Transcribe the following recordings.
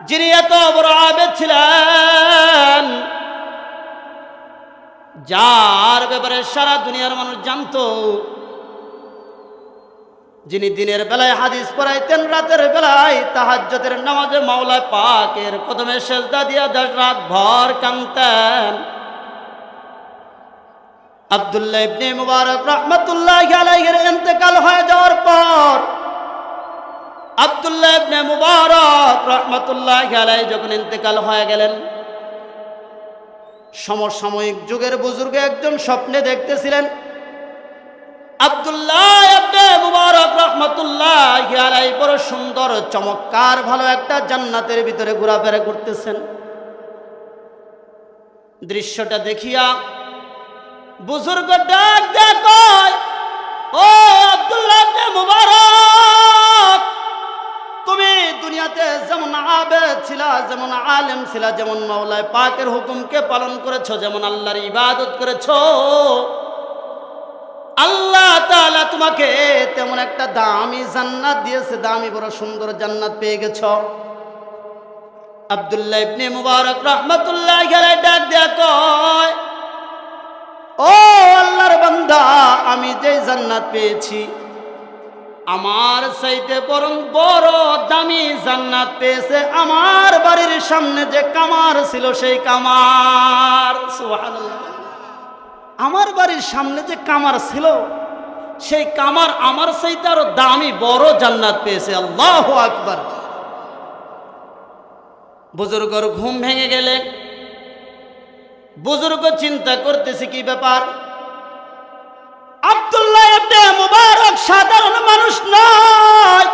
যিনি এত বড় আবেদ ছিলেন, যার ব্যাপারে সারা দুনিয়ার মানুষ জানতো, যিনি দিনের বেলায় হাদিস পড়াইতেন, রাতের বেলায় তাহাজ্জতের নামাজে মাওলা পাকের প্রথমে সেজদা দিয়া দশ রাত ভর কানতেন আব্দুল্লাহ ইবনে মুবারক রহমতুল্লাহ আলাইহির ইন্তেকাল হয়ে যাওয়ার পর আব্দুল্লাহ ইবনে মুবারক রহমতুল্লাহ আলাই যখন ইন্তেকাল হয়ে গেলেন, সমসাময়িক যুগের বুজুর্গ একজন স্বপ্নে দেখতেছিলেন, আব্দুল্লাহ ইবনে মুবারক রহমতুল্লাহ আলাই বড় সুন্দর, চমৎকার, ভালো একটা জান্নাতের ভিতরে ঘোরাফেরা করতেছেন। দৃশ্যটা দেখিয়া বুজুর্গ ডাক দেখ ও আব্দুল্লাহ মুবারক তুমি দুনিয়াতে যেমন আবেদ ছিলা, যেমন আলেম ছিলা, যেমন মাওলায় পাকের হুকুমকে পালন করেছ, যেমন আল্লাহর ইবাদত করেছ, আল্লাহ তাআলা তোমাকে তেমন একটা দামি জান্নাত দিয়েছে, দামি বড় সুন্দর জান্নাত পেয়ে গেছ। আব্দুল্লাহ ইবনে মুবারক রাহমাতুল্লাহ ডাক দেয়া কয়, ও আল্লাহর বান্দা, আমি যে জান্নাত পেয়েছি আমার চাইতে বরং বড় দামি জান্নাত পেয়েছে আমার বাড়ির সামনে যে কামার ছিল সেই কামার। আমার বাড়ির সামনে যে কামার ছিল, সেই কামার আমার চাইতে আরও দামি, বড় জান্নাত পেয়েছে। আল্লাহ আকবার। বুজুর্গর ঘুম ভেঙে গেলে, বুজুর্গ চিন্তা করতেছে কি ব্যাপার? আব্দুল্লাহ ইবনে মুবারক সাধারণ মানুষ নয়।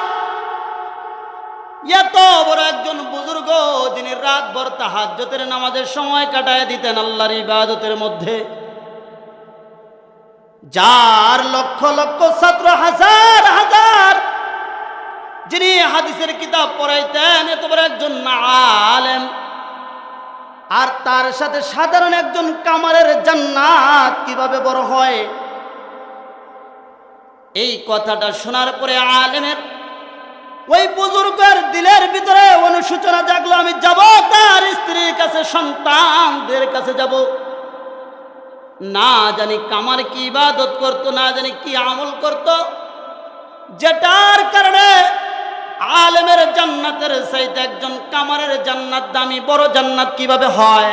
এত বড় একজন বুজুর্গ যিনি রাত ভর তাহাজ্জতের নামাজের সময় কাটায় দিতেন আল্লাহর ইবাদতের মধ্যে। যার লক্ষ লক্ষ ছাত্র, হাজার হাজার যিনি হাদিসের কিতাব পড়াইতেন, এত বড় একজন আলেম। আর তার সাথে সাধারণ একজন কামারের জান্নাত কীভাবে বড় হয়? এই কথাটা শোনার পরে আলেমের ওই বুজুর্গের দিলের ভিতরে অনুসূচনা জাগলো, আমি যাব তার স্ত্রীর কাছে, সন্তানদের কাছে যাব। না জানি কামার কি ইবাদত করতো, না জানি কি আমল করত। যেটার কারণে আলেমের জান্নাতের চাইতে একজন কামারের জান্নাত দামি, বড় জান্নাত কীভাবে হয়?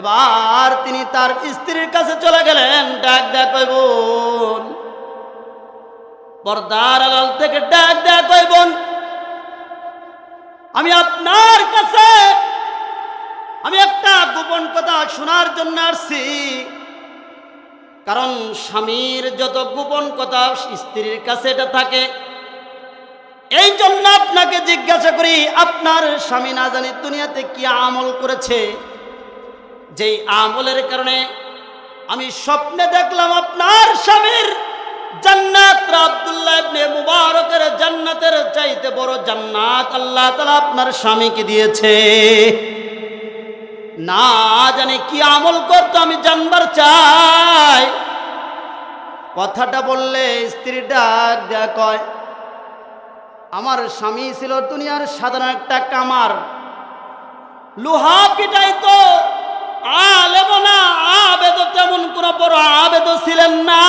এবার তিনি তার স্ত্রীর কাছে চলে গেলেন, ডাক ডাক বোন পর্দার আড়াল থেকে ডাক ডাক বোন, আমি আপনার কাছে, আমি একটা গোপন কথা শোনার জন্য আসছি। কারণ স্বামীর যত গোপন কথা স্ত্রীর কাছে এটা থাকে। এই জন্য আপনাকে জিজ্ঞাসা করি, আপনার স্বামী না জানি দুনিয়াতে কি আমল করেছে? যেই আমলের কারণে আমি স্বপ্নে দেখলাম আপনার স্বামীর জান্নাত আব্দুল্লাহ ইবনে মুবারকের জান্নাতের চাইতে বড় জান্নাত আপনার স্বামীকে দিয়েছে। না কি আমল করতো, আমি জানবার চাই। কথাটা বললে স্ত্রী ডাক দেয়া কয়, আমার স্বামী ছিল দুনিয়ার সাধারণ একটা কামার। লোহা পিটাইতো আলেব না আবেদ তেমন কোন বড় আবেদ ছিলেন না।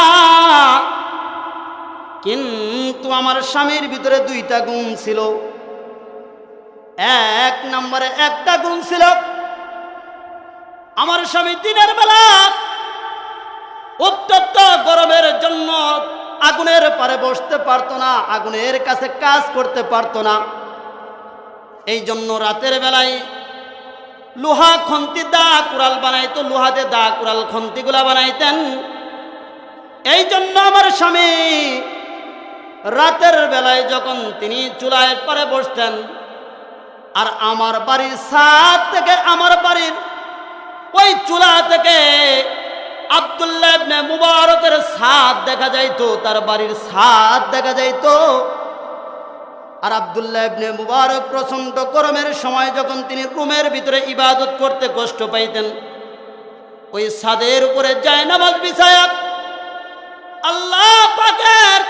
কিন্তু আমার স্বামীর ভিতরে দুইটা গুণ ছিল। এক নম্বরে একটা গুণ ছিল, আমার স্বামী দিনের বেলা উত্তপ্ত গরমের জন্য আগুনের পারে বসতে পারতো না, আগুনের কাছে কাজ করতে পারতো না। এই জন্য রাতের বেলায় লোহা খন্তি দা কুড়াল বানাইতো, লোহাতে দা কুড়াল খন্তিগুলা বানাইতেন। এই জন্য আমার স্বামী রাতের বেলায় যখন তিনি চুলায় পরে বসতেন, আর আমার বাড়ির ছাদ থেকে আমার বাড়ির ওই চুলা থেকে আবদুল্লাহ মুবারকের ছাদ দেখা যাইতো, তার বাড়ির ছাদ দেখা যাইতো। আর আবদুল্লাহ মুবারক প্রচণ্ড গরমের সময় যখন তিনি রুমের ভিতরে ইবাদত করতে কষ্ট পাইতেন, ওই ছাদের উপরে যায় নামাজ বিছায়া আল্লাহ পাকের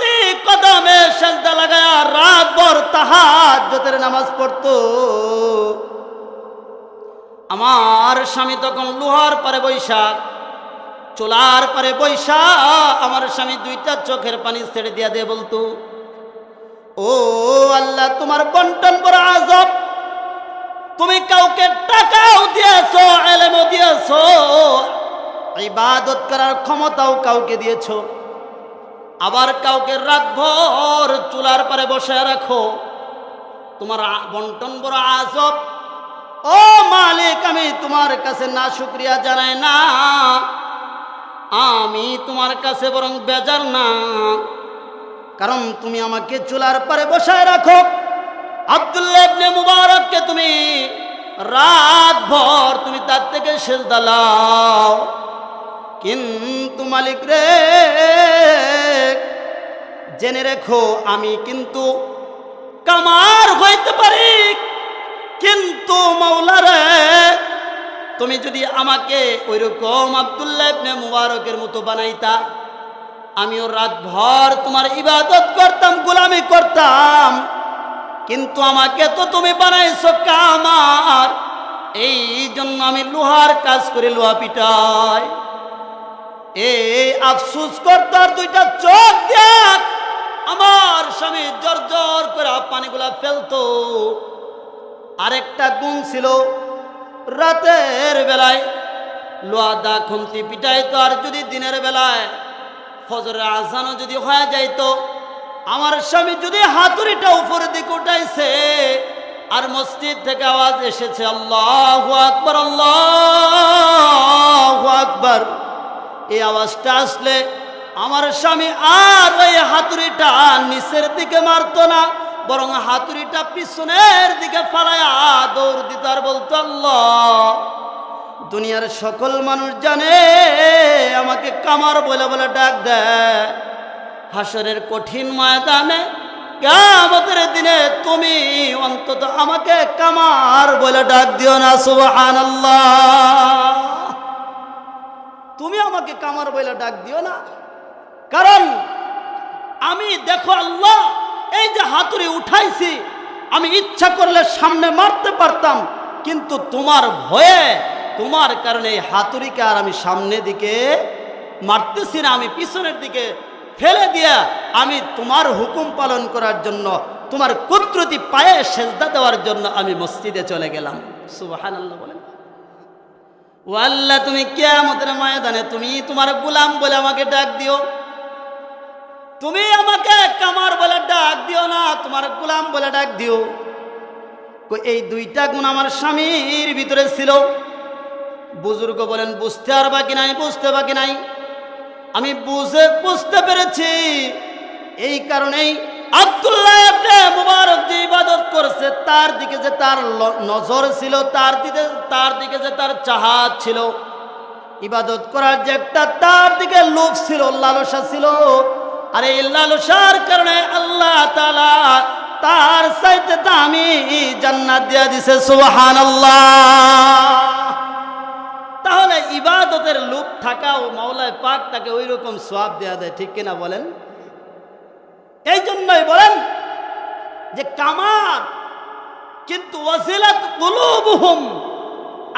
প্রতি কদমে সাজদা লাগায়া রাত ভর তাহাজ্জুদের নামাজ পড়তো। আমার স্বামী তখন লোহার পারে বৈশাখ চোলার পারে বৈশা, আমার স্বামী দুইটা চোখের পানি ছেড়ে দিয়া দিয়ে বলতো, ও আল্লাহ, তোমার বন্টন বড় আজব। তুমি কাউকে টাকাও দিয়েছ, এলেমও দিয়েছ, ইবাদত করার ক্ষমতাও কাউকে দিয়েছ। আবার কাউকে রাতভর চুলার পারে বসে রাখো। তোমার বন্টন বড় আজব। ও মালিক, আমি তোমার কাছে না শুক্রিয়া জানাই না। আমি তোমার কাছে বরং বেজার না। কারণ তুমি আমাকে চুলার পারে বসায় রাখো। আব্দুল্লাহ ইবনে মুবারককে তুমি রাত ভর তুমি তার থেকে শেষ দালাও কিন্তু মালিক রে, জেনে রেখো আমি কিন্তু কামার হইতে পারি, কিন্তু মাওলারে তুমি যদি আমাকে ওইরকম আব্দুল্লাহ মুবারকের মতো বানাইতা, আমিও রাতভর তোমার ইবাদত করতাম, গোলামি করতাম, কিন্তু আমাকে তো তুমি বানাইছো কামার এই জন্য আমি লোহার কাজ করে লোহা পিটাই। এই আফসুস করতার দুইটা চোখ দেখ আমার স্বামী জর জর করে পানিগুলা ফেলতো। আরেকটা গুণ ছিল, রাতের বেলায় লোয়া দা খুন্তি পিটাইতো আর যদি দিনের বেলায় ফজরের আজানও যদি হয়ে যাইতো, আমার স্বামী যদি হাতুড়িটা উপরের দিকে উঠাইছে আর মসজিদ থেকে আওয়াজ এসেছে, আল্লাহ আকবর আল্লাহ আকবর। এই আওয়াজটা আসলে আমার স্বামী আর ওই হাতুড়িটা নিচের দিকে মারতো না, বরং হাতুড়িটা পিছনের দিকে ফালায়া দৌড় দিত আর বলতো, আল্লাহ, দুনিয়ার সকল মানুষ জানে, আমাকে কামার বলে বলে ডাক দেয়। হাসরের কঠিন ময়দানে কেমতের দিনে তুমি অন্তত আমাকে কামার বলে ডাক দিও না, সুবহানাল্লাহ। তুমি আমাকে কামার বলে ডাক দিও না। কারণ আমি দেখো আল্লাহ, এই যে হাতুড়ি উঠাইছি, আমি ইচ্ছা করলে সামনে মারতে পারতাম, কিন্তু তোমার ভয়ে, তোমার কারণে এই হাতুড়িকে আর আমি সামনে দিকে মারতেছি না, আমি পিছনের দিকে ফেলে দিয়া আমি তোমার হুকুম পালন করার জন্য, তোমার কুদরতি পায়ে সেজদা দেওয়ার জন্য আমি মসজিদে চলে গেলাম। আল্লাহ বলেন। ও আল্লাহ তুমি কেয়ামতের ময়দানে তুমি তোমার গুলাম বলে আমাকে ডাক দিও। তুমি আমাকে কামার বলে ডাক দিও না, তোমার গুলাম বলে ডাক দিও। এই দুইটা গুণ আমার স্বামীর ভিতরে ছিল। বুজুর্গ বলেন, বুঝতে আর বাকি নাই, বুঝতে বাকি নাই। আমি বুঝে, বুঝতে পেরেছি। এই কারণেই আব্দুল্লাহ ইবাদত করেছে, তার দিকে যে তার নজর ছিল, তার দিকে তার দিকে যে তার চাহাত ছিল, ইবাদত করার যে একটা তার দিকে লোভ ছিল, লালসা ছিল। আর এই লালসার কারণে আল্লাহ তাআলা তার চাইতে দামি জান্নাত দিয়া দিছে, সুবহানাল্লাহ। তাহলে ইবাদতের লোক থাকাও মাওলায় পাক তাকে ওই সোয়াব দেওয়া দেয়, ঠিক কিনা বলেন? এই জন্যই বলেন যে কামার, কিন্তু ওয়াজিলাত কুলুবুহুম।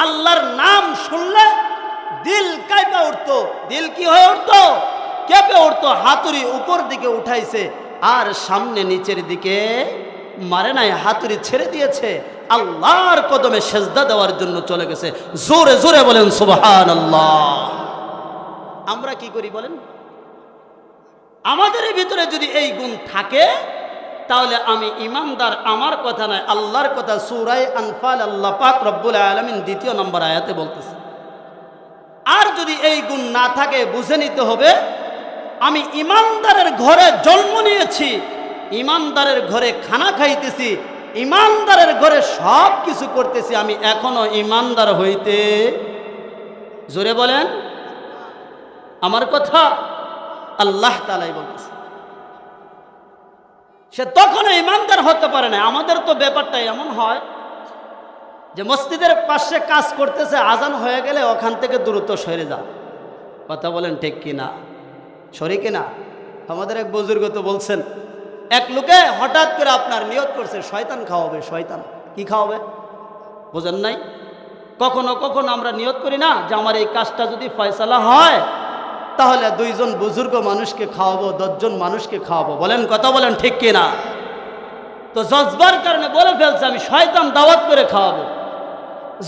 আল্লাহর নাম শুনলে দিল কাইপা উঠতো। দিল কি হয়ে উঠতো? কেঁপে উঠতো, হাতুড়ি উপর দিকে উঠাইছে, আর সামনে নিচের দিকে মারে নাই, হাতুড়ি ছেড়ে দিয়েছে। আল্লাহর কদমে সেজদা দেওয়ার জন্য চলে গেছে। জোরে জোরে বলেন সুবহান আল্লাহ আমরা কি করি বলেন? আমাদের ভিতরে যদি এই গুণ থাকে, তাহলে আমি ইমানদার আমার কথা নয়, আল্লাহর কথা সুরাই আনফাল আল্লাহ পাক রব্বুল আলমিন দ্বিতীয় নম্বর আয়াতে বলতেছে। আর যদি এই গুণ না থাকে, বুঝে নিতে হবে, আমি ইমানদারের ঘরে জন্ম নিয়েছি ইমানদারের ঘরে খানা খাইতেছি ইমানদারের ঘরে সব কিছু করতেছি, আমি এখনও ইমানদার হইতে। জোরে বলেন, আমার কথা আল্লাহ তালাই বলতেছে। সে তখন ইমানদার হতে পারে না আমাদের তো ব্যাপারটা এমন হয় যে মসজিদের পাশে কাজ করতেছে, আজান হয়ে গেলে ওখান থেকে দ্রুত সরে যাও কথা বলেন ঠিক কি না? সরি কিনা আমাদের এক বুজুর্গ তো বলছেন, এক লোকে হঠাৎ করে আপনার নিয়ত করছে, শয়তান খাওয়াবে, শয়তান। কি খাওয়াবে? বোঝেন নাই? কখনো কখনো আমরা নিয়ত করি না যে আমার এই কাজটা যদি ফয়সালা হয় তাহলে দুইজন বুজুর্গ মানুষকে খাওয়াবো, দশজন মানুষকে খাওয়াবো। বলেন, কথা বলেন ঠিক কিনা? তো জজবার কারণে বলে ফেলছে, আমি শয়তান দাওয়াত করে খাওয়াবো।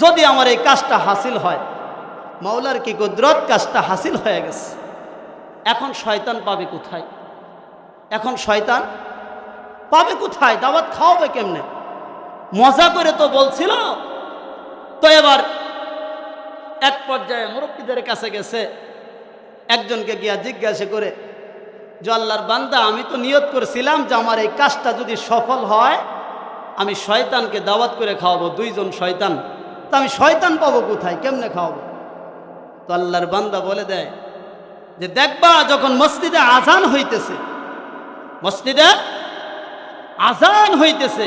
যদি আমার এই কাজটা হাসিল হয়, মাওলার কি কুদরত কাজটা হাসিল হয়ে গেছে? এখন শয়তান পাবে কোথায়? এখন শয়তান পাবে কোথায়? দাওয়াত খাওয়াবে কেমনে? মজা করে তো বলছিল। তো এবার এক পর্যায়ে মুরব্বীদের কাছে গেছে একজনকে গিয়া জিজ্ঞাসা করে, যে আল্লাহর বান্দা, আমি তো নিয়ত করেছিলাম যে আমার এই কাজটা যদি সফল হয়, আমি শয়তানকে দাওয়াত করে খাওয়াবো, দুইজন শয়তান। তা আমি শয়তান পাবো কোথায়? কেমনে খাওয়াবো? তো আল্লাহর বান্দা বলে দেয়, যে দেখবা, যখন মসজিদে আজান হইতেছে, মসজিদে আজান হইতেছে,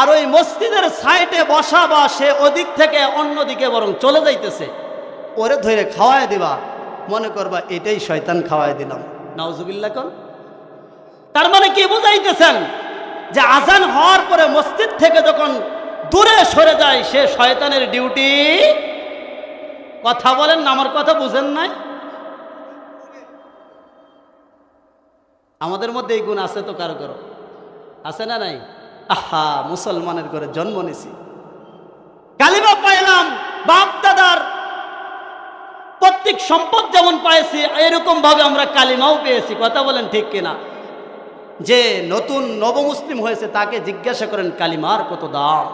আর ওই মসজিদের সাইডে বসা বা সে ওদিক থেকে অন্যদিকে বরং চলে যাইতেছে, ওরে ধরে খাওয়ায় দিবা। মনে করবা এটাই শয়তান খাওয়াই দিলাম। নাউজুবিল্লা কন। তার মানে কি বুঝাইতেছেন? যে আজান হওয়ার পরে মসজিদ থেকে যখন দূরে সরে যায়, সে শয়তানের ডিউটি? কথা বলেন আমার কথা বুঝেন নাই। আমাদের মধ্যে এই গুণ আছে তো কারও কারও? আছে না নাই? আহা, মুসলমানের ঘরে জন্ম নিছি। কালিমা পাইলাম, বাপ প্রত্যেক সম্পদ যেমন পাইছি, এরকম ভাবে আমরা কালিমাও পেয়েছি। কথা বলেন ঠিক কিনা? যে নতুন নবমুসলিম হয়েছে, তাকে জিজ্ঞাসা করেন, কালিমার কত দাম?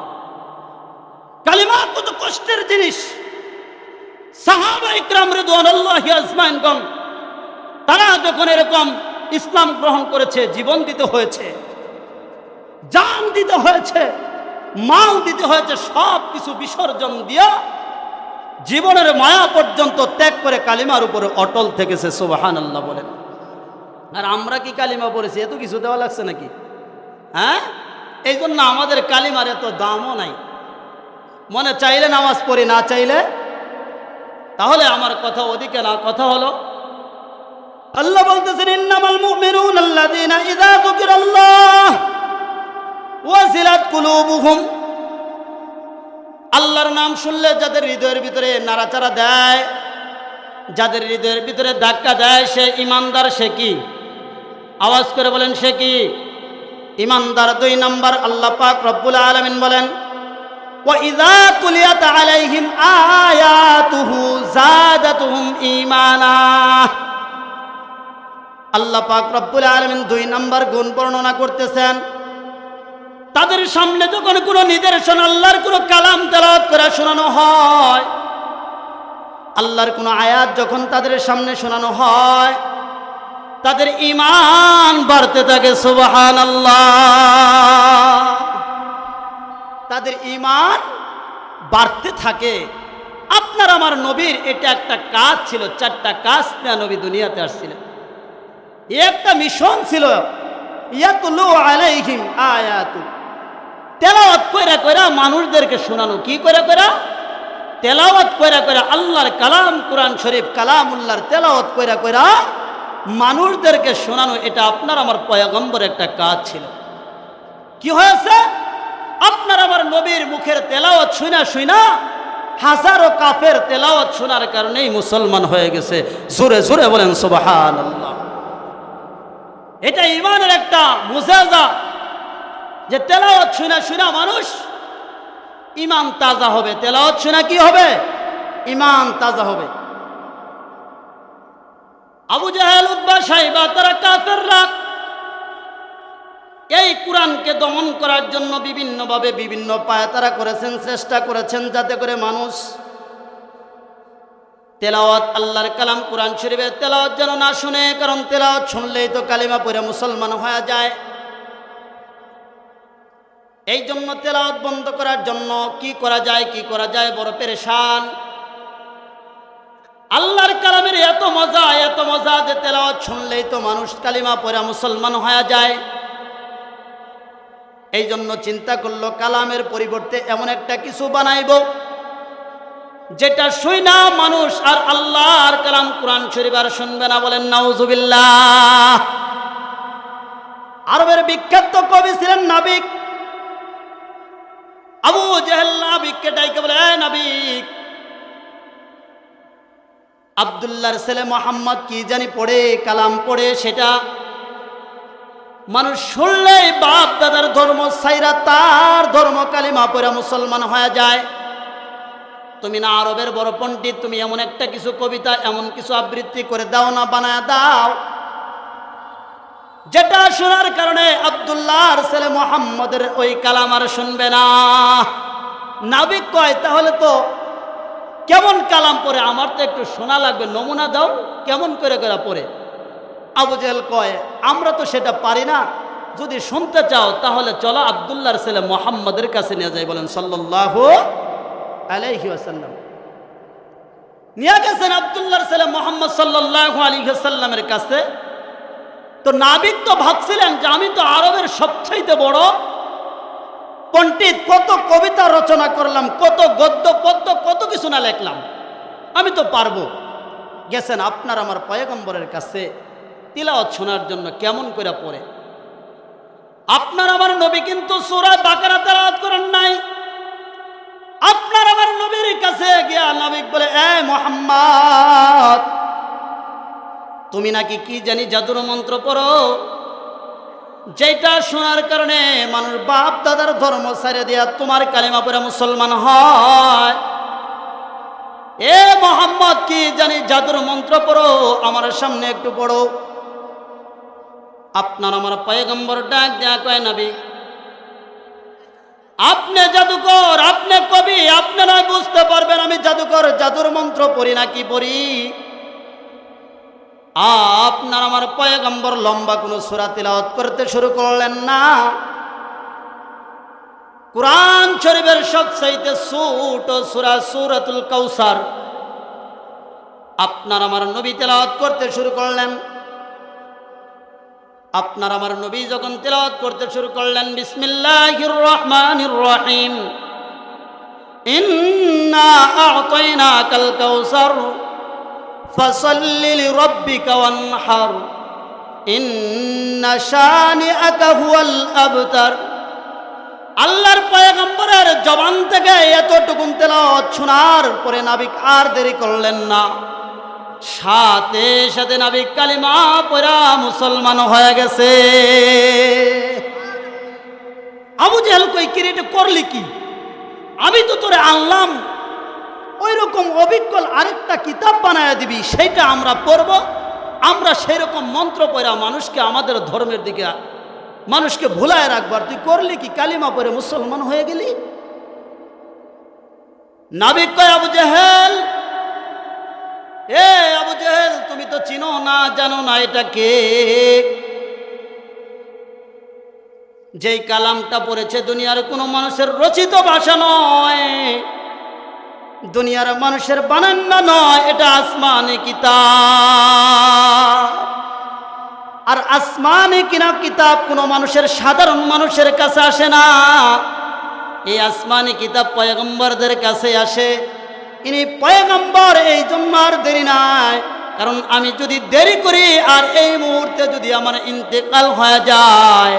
কালিমা কত কষ্টের জিনিস। তারা যখন এরকম ইসলাম গ্রহণ করেছে, জীবন দিতে হয়েছে, জান দিতে হয়েছে, মাল দিতে হয়েছে সব কিছু বিসর্জন দিয়া জীবনের মায়া পর্যন্ত ত্যাগ করে কালিমার উপরে অটল থেকেছে সুবাহান আল্লাহ বলেন। আর আমরা কি কালিমা পড়েছি? এত কিছু দেওয়া লাগছে নাকি? হ্যাঁ? এই জন্য আমাদের কালিমার এত দামও নাই। মনে চাইলে নামাজ পড়ি, না চাইলে? তাহলে আমার কথা ওদিকে না, কথা হলো, আল্লাহ বলতেছেন, ইন্নামাল মুমিনুন আল্লাযীনা ইযা যুকিরাল্লাহ ওয়াজিলাত কুলুবুহুম। আল্লাহর নাম শুনলে যাদের হৃদয়ের ভিতরে নাড়াচাড়া দেয় যাদের হৃদয়ের ভিতরে ধাক্কা দেয় সে ইমানদার সে কি আওয়াজ করে বলেন সে কি ইমানদার দুই নাম্বার আল্লাহ পাক রব্বুল আলামিন বলেন وَإِذَا تُلِيَتْ عَلَيْهِمْ آيَاتُهُ زَادَتْهُمْ إِيمَانًا আল্লাহ পাক রব্বুল আলামিন দুই নাম্বার গুণ বর্ণনা করতেছেন তাদের সামনে যখন কোনো নিদর্শন আল্লাহর কোনো কালাম তেলাওয়াত করে শোনানো হয়, আল্লাহর কোনো আয়াত যখন তাদের সামনে শোনানো হয়, তাদের ইমান বাড়তে থাকে সুবাহান তাদের ইমান বাড়তে থাকে। আপনার আমার নবীর এটা একটা কাজ ছিল, চারটা কাজ না নবী দুনিয়াতে আসছিলেন। একটা মিশন ছিল, ইয়াতুলু আলাইহিম আয়াতু তেলাওয়াত কইরা কইরা মানুষদেরকে শোনানো। কি করে কইরা? তেলাওয়াত কইরা কইরা আল্লাহর কালাম, কোরআন শরীফ, কালামুল্লাহর তেলাওয়াত কইরা কইরা মানুষদেরকে শোনানো, এটা আপনার আমার পয়গম্বর একটা কাজ ছিল। কি হয়েছে? আপনার আমার নবীর মুখের তেলাওয়াত শুনা শুনা হাজারো কাফের তেলাওয়াত শোনার কারণেই মুসলমান হয়ে গেছে। জোরে জোরে বলেন সুবাহান এটা ইমানের একটা মুজাজা। যে তেলাওয়াত শুনা শুনা মানুষ ইমান তাজা হবে। তেলাওয়াত শুনা কি হবে? ইমান তাজা হবে। আবু জাহেল উদ্বা সাহেবা তারা কাফেররা এই কোরআনকে দমন করার জন্য বিভিন্নভাবে বিভিন্ন পায় তারা করেছেন, চেষ্টা করেছেন যাতে করে মানুষ তেলাওয়াত, আল্লাহর কালাম কোরআন শরীফের তেলাওয়াত যেন না শুনে, কারণ তেলাওয়াত শুনলেই তো কালিমা পড়ে মুসলমান হয়ে যায়। এই জন্য তেলাওয়াত বন্ধ করার জন্য কি করা যায়, কি করা যায়, বড় পেরেশান। আল্লাহর কালামের এত মজা এত মজা যে তেলাওয়াত শুনলেই তো মানুষ কালিমা পরে মুসলমান হয়ে যায়। এই জন্য চিন্তা করল কালামের পরিবর্তে এমন একটা কিছু বানাইব, যেটা শুই না মানুষ আর আল্লাহর কালাম কোরআন শরীফ আর শুনবে না বলেন নাউজুবিল্লাহ। আরবের বিখ্যাত কবি ছিলেন নাবিক আবু জেহেল নাবিককে ডাইকে বলে নাবিক, আবদুল্লাহর ছেলে মোহাম্মদ কি জানি পড়ে, কালাম পড়ে, সেটা মানুষ শুনলেই বাপ দাদার ধর্ম সাইরা তার ধর্ম কালিমা পড়ে মুসলমান হয়ে যায়। তুমি না আরবের বড় পণ্ডিত, তুমি এমন একটা কিছু কবিতা, এমন কিছু আবৃত্তি করে দাও না, বানায় দাও। যেটা শোনার কারণে আবদুল্লাহর ছেলে মোহাম্মদের ওই কালাম আর শুনবে না। নাবিক কয়, তাহলে তো কেমন কালাম পরে? আমার তো একটু শোনা লাগবে, নমুনা দাও, কেমন করে করে পড়ে আবু জেহেল কয়, আমরা তো সেটা পারি না। যদি শুনতে চাও, তাহলে চলো আবদুল্লাহর ছেলে মোহাম্মদের কাছে নিয়ে যাই, বলেন সাল্লাহ আলাইহি আসাল্লাম নিয়ে গেছেন আবদুল্লাহর ছেলে মোহাম্মদ সাল্লাহ আলী সাল্লামের কাছে। তো নাবিক তো ভাবছিলেন যে আমি তো আরবের সবচাইতে বড় পণ্ডিত, কত কবিতা রচনা করলাম, কত গদ্য, পদ্য, কত কিছু না লেখলাম। আমি তো পারব। গেছেন আপনার আমার পয়গম্বরের কাছে তিলাওয়াত শোনার জন্য কেমন করে পড়ে? আপনার আমার নবী কিন্তু সুরায় বাকারা তেলাওয়াত করেন নাই। আপনার আমার নবীর কাছে গিয়া নবী বলে, এ মোহাম্মদ তুমি নাকি কি জানি জাদুর মন্ত্র পড়ো? যেটা শোনার কারণে মানুষ বাপ দাদার ধর্ম সারে দিয়া তোমার কালিমা পরে মুসলমান হয়। এ মোহাম্মদ, কি জানি জাদুর মন্ত্র পড়ো? আমার সামনে একটু পড়ো। আপনার আমার পয়গম্বর ডাক দেয়া কয়, নাবি, আপনি জাদুকর, আপনি কবি আপনারা বুঝতে পারবেন আমি জাদুকর, জাদুর মন্ত্র পড়ি না, কি পড়ি? আপনার আমার পয়গম্বর লম্বা কোনো সুরা তিলাওয়াত করতে শুরু করলেন না? কোরআন শরীফের সবচাইতে ছোট সুরা সুরাতুল কৌসার আপনার আমার নবী তেলাওয়াত করতে শুরু করলেন। আপনার আমার নবী যখন তেলাওয়াত করতে শুরু করলেন, বিসমিল্লাহির রহমানির রহিম। ইন্না আ'তাইনাকাল কাউসার। আবতার। আল্লাহর পয়গম্বরের জবান থেকে এতটুকুন তেলাওয়াত শোনার পরে নাবিক আর দেরি করলেন না। সাথে সাথে নাবিক কালিমা পরা মুসলমান হয়ে গেছে। আবু জেহেল কই কিরিটে করলি কি? আমি তো তোরে আনলাম। ওই রকম অভিজ্ঞ আরেকটা কিতাব বানায় দিবি, সেইটা আমরা পড়ব। আমরা সেই রকম মন্ত্র পড়া মানুষকে আমাদের ধর্মের দিকে, মানুষকে ভুলায় রাখবার। তুই করলি কি? কালিমা পরে মুসলমান হয়ে গেলি? নাবিক কয়, আবু এ আবু জেহেল, তুমি তো চিনো না, জানো না এটা কে? যেই কালামটা পড়েছে, দুনিয়ার কোনো মানুষের রচিত ভাষা নয়। দুনিয়ার মানুষের বানান্না নয়, এটা আসমানে কিতাব। আর আসমানে কিনা কিতাব কোনো মানুষের, সাধারণ মানুষের কাছে আসে না। এই আসমানি কিতাব পয়গম্বরদের কাছে আসে। ইনি পয়গম্বর, এই আর দেরি নাই। কারণ আমি যদি দেরি করি আর এই মুহূর্তে যদি আমার ইন্তেকাল হয়ে যায়,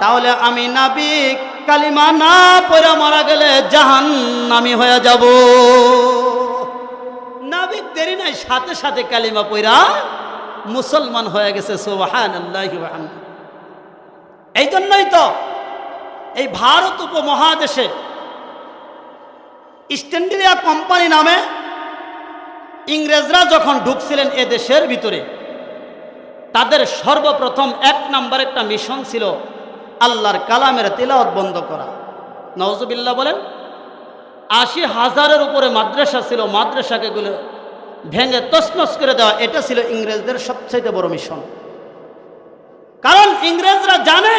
তাহলে আমি নাবিক কালিমা না পড়ে মারা গেলে জাহান নামি হয়ে যাব। নাবিক দেরি নাই, সাথে সাথে কালিমা পড়া মুসলমান হয়ে গেছে সোবাহান এই জন্যই তো এই ভারত উপমহাদেশে ইস্ট ইন্ডিয়া কোম্পানি নামে ইংরেজরা যখন ঢুকছিলেন এ দেশের ভিতরে, তাদের সর্বপ্রথম এক নাম্বার একটা মিশন ছিল আল্লাহর কালামের তেলাওয়াত বন্ধ করা। নওজবিল্লা বলেন, আশি হাজারের উপরে মাদ্রাসা ছিল, মাদ্রাসাকে গুলো ভেঙে তসনস করে দেওয়া, এটা ছিল ইংরেজদের সবচেয়ে বড় মিশন কারণ ইংরেজরা জানে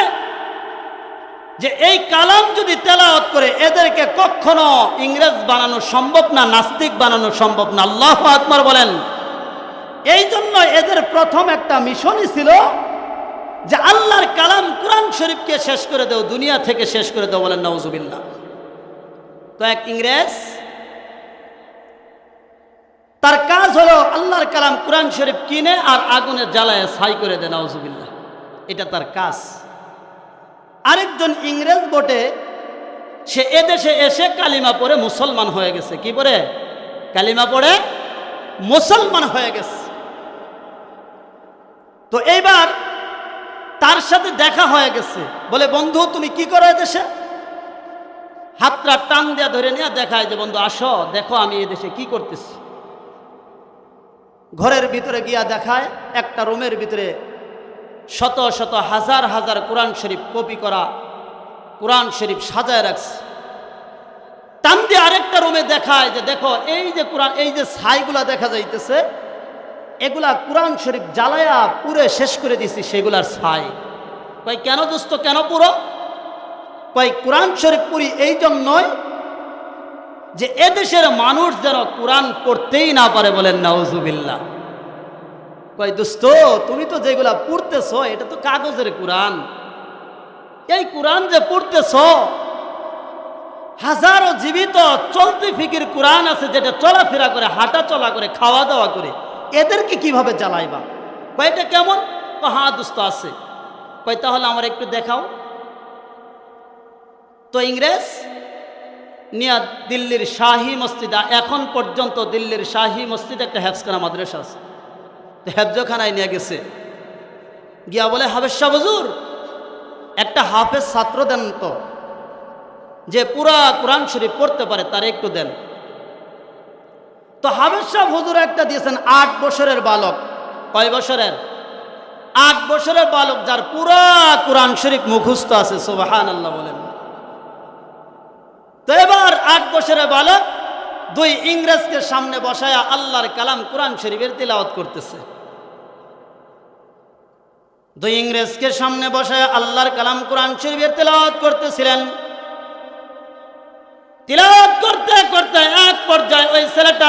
যে এই কালাম যদি তেলাওয়াত করে, এদেরকে কখনো ইংরেজ বানানো সম্ভব না, নাস্তিক বানানো সম্ভব না। আল্লাহ আকবর বলেন। এই জন্য এদের প্রথম একটা মিশনই ছিল যে আল্লাহর কালাম কোরআন শরীফকে শেষ করে দেও, দুনিয়া থেকে শেষ করে দেও বলেন নওজুবিল্লা তো এক ইংরেজ, তার কাজ হলো আল্লাহর কালাম কোরআন শরীফ কিনে আর আগুনে জ্বালায় ছাই করে দেন আউজুবিল্লাহ এটা তার কাজ। আরেকজন ইংরেজ বটে, সে এদেশে এসে কালিমা পড়ে মুসলমান হয়ে গেছে। কি পড়ে? কালিমা পড়ে মুসলমান হয়ে গেছে। তো এইবার তার সাথে দেখা হয়ে গেছে। বলে, বন্ধু, তুমি কি করো এদেশে? হাতটা টান দেয়া ধরে নিয়ে দেখায় যে, বন্ধু, আসো, দেখো আমি এদেশে কি করতেছি। ঘরের ভিতরে গিয়া দেখায়, একটা রুমের ভিতরে শত শত হাজার হাজার কোরআন শরীফ কপি করা, কোরআন শরীফ সাজায় রাখছে। টান দিয়ে আরেকটা রুমে দেখায় যে, দেখো, এই যে কোরআন, এই যে ছাইগুলা দেখা যাইতেছে এগুলা কোরআন শরীফ জ্বালায়া পুরে শেষ করে দিছি, সেগুলার ছাই। কই কেন দোস্ত, কেন পুরো কই কোরআন শরীফ পুরি এই জন্যই যে এদেশের মানুষ যেন কোরআন পড়তেই না পারে বলেন নাউজুবিল্লাহ। কই দোস্ত, তুমি তো যেগুলা পড়তেছ, এটা তো কাগজের কোরআন। এই কোরআন যে পড়তেছ, হাজারো জীবিত চলতি ফিকির কোরআন আছে যেটা চলাফেরা করে হাঁটা চলা করে খাওয়া দাওয়া করে। এদেরকে কীভাবে জ্বালাইবা? কয় এটা কেমন? কয়, হ্যাঁ দুস্থ আছে। কয় তাহলে আমার একটু দেখাও। তো ইংরেজ নিয়া দিল্লির শাহী মসজিদ এখন পর্যন্ত দিল্লির শাহী মসজিদ একটা হেফসখানা মাদ্রাসা আছে। তো হেফজখানায় নিয়ে গেছে। গিয়া বলে হাফেজ শাহ হুজুর একটা হাফেজ ছাত্র দেন তো যে পুরা কোরআন শরীফ পড়তে পারে তার একটু দেন। তো শাহ হুজুর একটা দিয়েছেন, আট বছরের বালক। কয় বছরের? আট বছরের বালক যার পুরা কোরআন শরীফ মুখস্থ আছে সোবাহান আল্লাহ বলেন। তো এবার আট বছরের বালক দুই ইংরেজকে সামনে বসায়া আল্লাহর কালাম কোরআন শরীফের তিলাওয়াত করতেছে। দুই ইংরেজকে সামনে বসায় আল্লাহর কালাম কোরআন শরীফের তেলাওয়াত করতেছিলেন। তিলাওয়াত করতে করতে এক পর্যায়ে ওই ছেলেটা